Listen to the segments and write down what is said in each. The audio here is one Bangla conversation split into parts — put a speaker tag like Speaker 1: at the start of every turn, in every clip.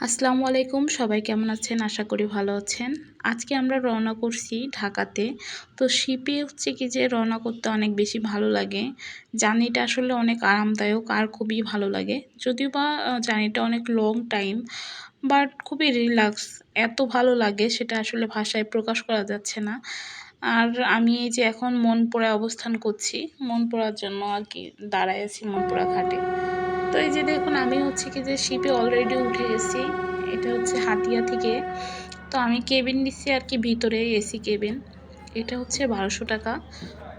Speaker 1: আসসালামু আলাইকুম, সবাই কেমন আছেন? আশা করি ভালো আছেন। আজকে আমরা রওনা করছি ঢাকাতে। তো শিপে হচ্ছে কি যে রওনা করতে অনেক বেশি ভালো লাগে। জার্নিটা আসলে অনেক আরামদায়ক আর খুবই ভালো লাগে। যদিও বা জার্নিটা অনেক লং টাইম বাট খুবই রিল্যাক্স এত ভালো লাগে সেটা আসলে ভাষায় প্রকাশ করা যাচ্ছে না। আর আমি এই যে এখন মন মনপুরা অবস্থান করছি মন মনপুরার জন্য আর কি দাঁড়ায় আছি মন মনপুরা ঘাটে। তো এই যে দেখুন, আমি হচ্ছে কি যে শিপে অলরেডি উঠে গেছি। এটা হচ্ছে হাতিয়া থেকে। তো আমি কেবিন নিচ্ছি আর কি ভিতরে, এসি কেবিন এটা হচ্ছে বারোশো টাকা।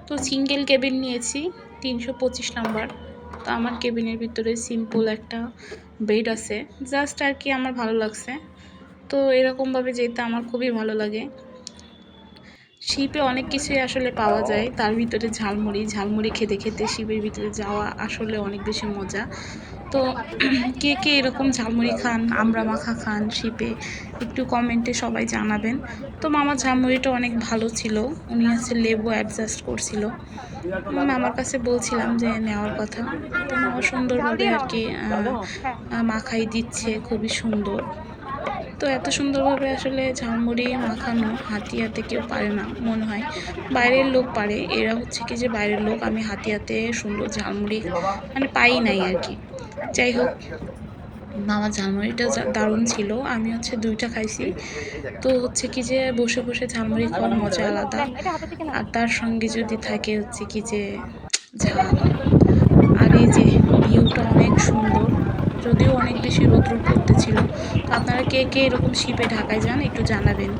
Speaker 1: তো সিঙ্গেল কেবিন নিয়েছি, তিনশো পঁচিশ নাম্বার। তো আমার কেবিনের ভিতরে সিম্পল একটা বেড আছে। জাস্ট আর কি আমার ভালো লাগছে। তো এরকমভাবে যেতে আমার খুবই ভালো লাগে। শিপে অনেক কিছুই আসলে পাওয়া যায়। তার ভিতরে ঝালমুড়ি ঝালমুড়ি খেতে খেতে শিপের ভিতরে যাওয়া আসলে অনেক বেশি মজা। তো কে কে এরকম ঝালমুড়ি খান আমরা মাখা খান শিপে একটু কমেন্টে সবাই জানাবেন। তো মামার ঝালমুড়িটা অনেক ভালো ছিল। উনি হচ্ছে লেবু অ্যাডজাস্ট করছিল। মামার কাছে বলছিলাম যে নেওয়ার কথা। তো মামা সুন্দরভাবে আর কি মাখাই দিচ্ছে খুবই সুন্দর। তো এত সুন্দরভাবে আসলে ঝালমুড়ি, মাখানো হাতি হাতে কেউ পারে না, মনে হয়। বাইরের লোক পারে। এরা হচ্ছে কি যে বাইরের লোক, আমি হাতি হাতে সুন্দর ঝালমুড়ি মানে পাই নাই আর কি। যাই হোক মামার ঝালমুড়িটা দারুণ ছিল, আমি হচ্ছে দুইটা খাইছি। তো হচ্ছে কি যে বসে বসে ঝালমুড়ি খাওয়ার মজা আলাদা। আর তার সঙ্গে যদি থাকে হচ্ছে কি যে ঝাল। আর এই যে ভিউটা অনেক সুন্দর। যদিও অনেক বেশি রোদ্র করতেছিল আপনারা কে কে এরকম শিপে ঢাকায় যান একটু জানাবেন।